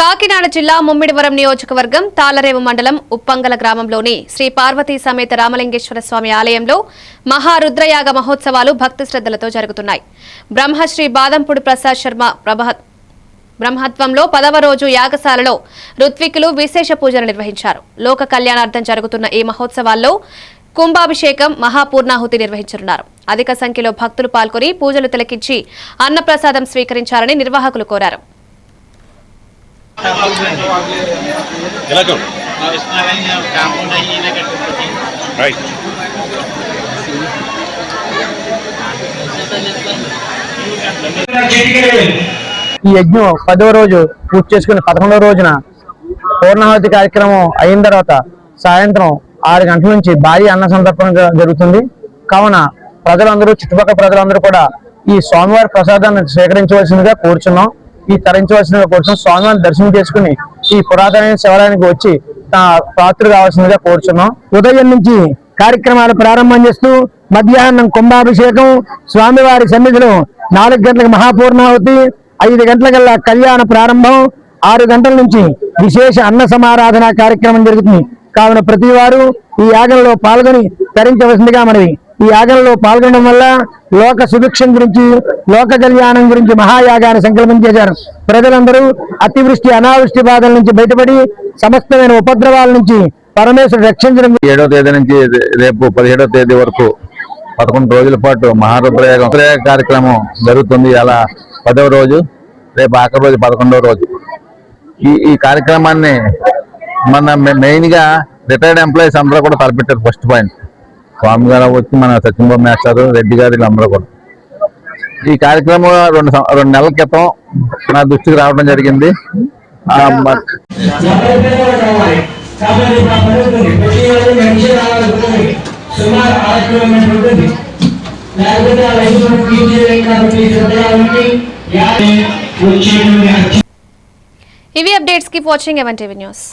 కాకినాడ జిల్లా ముమ్మిడివరం నియోజకవర్గం తాళరేవు మండలం ఉప్పంగల గ్రామంలోని శ్రీ పార్వతీ సమేత రామలింగేశ్వర స్వామి ఆలయంలో మహారుద్రయాగ మహోత్సవాలు భక్తి శ్రద్ధలతో జరుగుతున్నాయి. బ్రహ్మశ్రీ బాదంపుడు ప్రసాద్ శర్మ ప్రభ బ్రహ్మత్వంలో పదవ రోజు యాగశాలలో ఋత్వికులు విశేష పూజలు నిర్వహించారు. లోక కళ్యాణార్థం జరుగుతున్న ఈ మహోత్సవాల్లో కుంభాభిషేకం మహాపూర్ణాహుతి నిర్వహించనున్నారు. అధిక సంఖ్యలో భక్తులు పాల్గొని పూజలు తిలకించి అన్నప్రసాదం స్వీకరించాలని నిర్వాహకులు కోరారు. కాంపౌండ్ రైట్ ఈ యజ్ఞం పదవ రోజు పూర్తి చేసుకుని పదకొండవ రోజున పూర్ణాహుతి కార్యక్రమం అయిన తర్వాత సాయంత్రం ఆరు గంటల నుంచి భారీ అన్న సందర్భం జరుగుతుంది. కావున ప్రజలందరూ చుట్టుపక్కల ప్రజలందరూ కూడా ఈ స్వామివారి ప్రసాదాన్ని స్వీకరించవలసిందిగా కోరుచున్నాం. ఈ తరించవలసిన కోసం స్వామివారిని దర్శనం చేసుకుని ఈ పురాతన శివాలయానికి వచ్చి తా పాత్ర కావాల్సిందిగా కోరుచున్నాం. ఉదయం నుంచి కార్యక్రమాలు ప్రారంభం చేస్తూ మధ్యాహ్నం కుంభాభిషేకం స్వామివారి సన్నిధిలో నాలుగు గంటలకు మహాపూర్ణావతి ఐదు గంటలకల్లా కళ్యాణ ప్రారంభం ఆరు గంటల నుంచి విశేష అన్న సమారాధన కార్యక్రమం జరుగుతుంది. కావున ప్రతి వారు ఈ యాగంలో పాల్గొని తరించవలసిందిగా మనవి ఈ యాగంలో పాల్గొనడం వల్ల లోక సుభిక్షం గురించి లోక కళ్యాణం గురించి మహాయాగాన్ని సంకల్పం చేశారు ప్రజలందరూ అతివృష్టి అనావృష్టి బాధల నుంచి బయటపడి సమస్తమైన ఉపద్రవాల నుంచి పరమేశ్వరుడు రక్షించడం ఏడో తేదీ నుంచి రేపు పదిహేడో తేదీ వరకు పదకొండు రోజుల పాటు మహారుద్రయాగం రుద్రయాగ కార్యక్రమం జరుగుతుంది. అలా పదవ రోజు రేపు ఆఖరి రోజు పదకొండవ రోజు. ఈ ఈ కార్యక్రమాన్ని మన మెయిన్గా రిటైర్డ్ ఎంప్లాయీస్ అందరూ కూడా తలపెట్టారు ఫస్ట్ పాయింట్ స్వామి గారు వచ్చి మన సత్యంబాబు మేస్టారు రెడ్డి గారు వీళ్ళందరూ కూడా. ఈ కార్యక్రమం రెండు సం- రెండు నెలల క్రితం నా దృష్టికి రావడం జరిగింది. సుమారు ఆరు ఉంటుంది లేకపోతే ఆ రైతు కాబట్టి ఇవి అప్డేట్స్. కీప్ వాచింగ్ ఎవన్ టీవీ న్యూస్